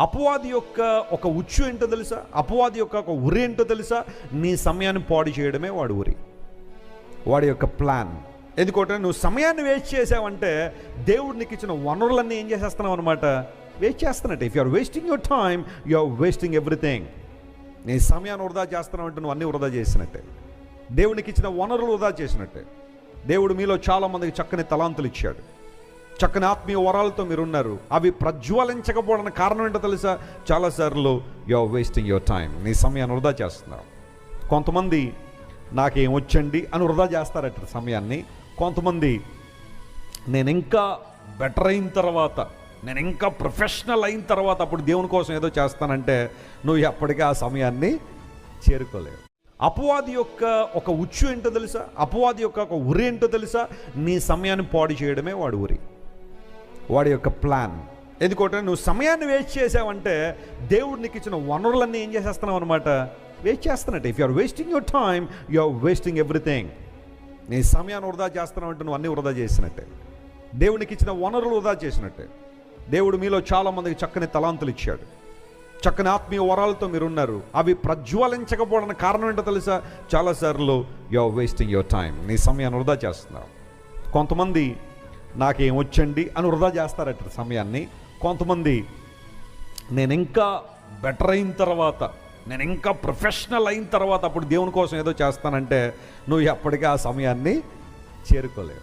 అపవాది యొక్క ఒక ఉచ్చు ఏంటో తెలుసా? అపవాది యొక్క ఒక ఉరి ఏంటో తెలుసా? నీ సమయాన్ని పాడు చేయడమే వాడు ఉరి. వాడి యొక్క ప్లాన్. ఎందుకంటే నువ్వు సమయాన్ని వేస్ట్ చేసావంటే దేవుడు నీకు ఇచ్చిన వనరులన్నీ ఏం చేసేస్తున్నావు అనమాట వేస్ట్ చేస్తున్నట్టు. If you are wasting your time you are wasting everything నీ సమయాన్ని వృధా చేస్తున్నావు అంటే నువ్వు అన్నీ వృధా చేసినట్టే. దేవునికి ఇచ్చిన వనరులు వృధా చేసినట్టే. దేవుడు మీలో చాలామందికి చక్కని తలాంతులు ఇచ్చాడు. చక్కని ఆత్మీయ వరాలతో మీరు ఉన్నారు అవి ప్రజ్వలించకపోవడానికి కారణం ఏంటో తెలుసా? చాలాసార్లు you are wasting your time నీ సమయాన్ని వృధా చేస్తున్నావు. కొంతమంది నాకేం వచ్చండి అని వృధా చేస్తారట సమయాన్ని. కొంతమంది నేను ఇంకా బెటర్ అయిన తర్వాత నేను ఇంకా ప్రొఫెషనల్ అయిన తర్వాత అప్పుడు దేవుని కోసం ఏదో చేస్తానంటే నువ్వు ఎప్పటికీ ఆ సమయాన్ని చేరుకోలేవు. అపవాది యొక్క ఒక ఉచ్చు ఏంటో తెలుసా? అపవాది యొక్క ఒక ఉరి ఏంటో తెలుసా? నీ సమయాన్ని పాడు చేయడమే వాడు ఉరి. వాడి యొక్క ప్లాన్. ఎందుకంటే నువ్వు సమయాన్ని వేస్ట్ చేసావంటే దేవుడు నీకు ఇచ్చిన వనరులన్నీ ఏం చేసేస్తున్నావు అనమాట వేస్ట్ చేస్తున్నట్టు. If you're wasting your time you are wasting everything నీ సమయాన్ని వృధా చేస్తున్నావు అంటే నువ్వు అన్నీ వృధా చేసినట్టే. దేవునికి ఇచ్చిన వనరులు వృధా చేసినట్టే. దేవుడు మీలో చాలామందికి చక్కని తలాంతులు ఇచ్చాడు. చక్కని ఆత్మీయ వరాలతో మీరు ఉన్నారు అవి ప్రజ్వలించకపోవడానికి కారణం ఏంటో తెలుసా? చాలాసార్లు you are wasting your time నీ సమయాన్ని వృధా చేస్తున్నావు. కొంతమంది నాకేం వచ్చండి అని వృధా చేస్తారట సమయాన్ని. కొంతమంది నేను ఇంకా బెటర్ అయిన తర్వాత నేను ఇంకా ప్రొఫెషనల్ అయిన తర్వాత అప్పుడు దేవుని కోసం ఏదో చేస్తానంటే నువ్వు ఎప్పటికీ ఆ సమయాన్ని చేరుకోలేవు.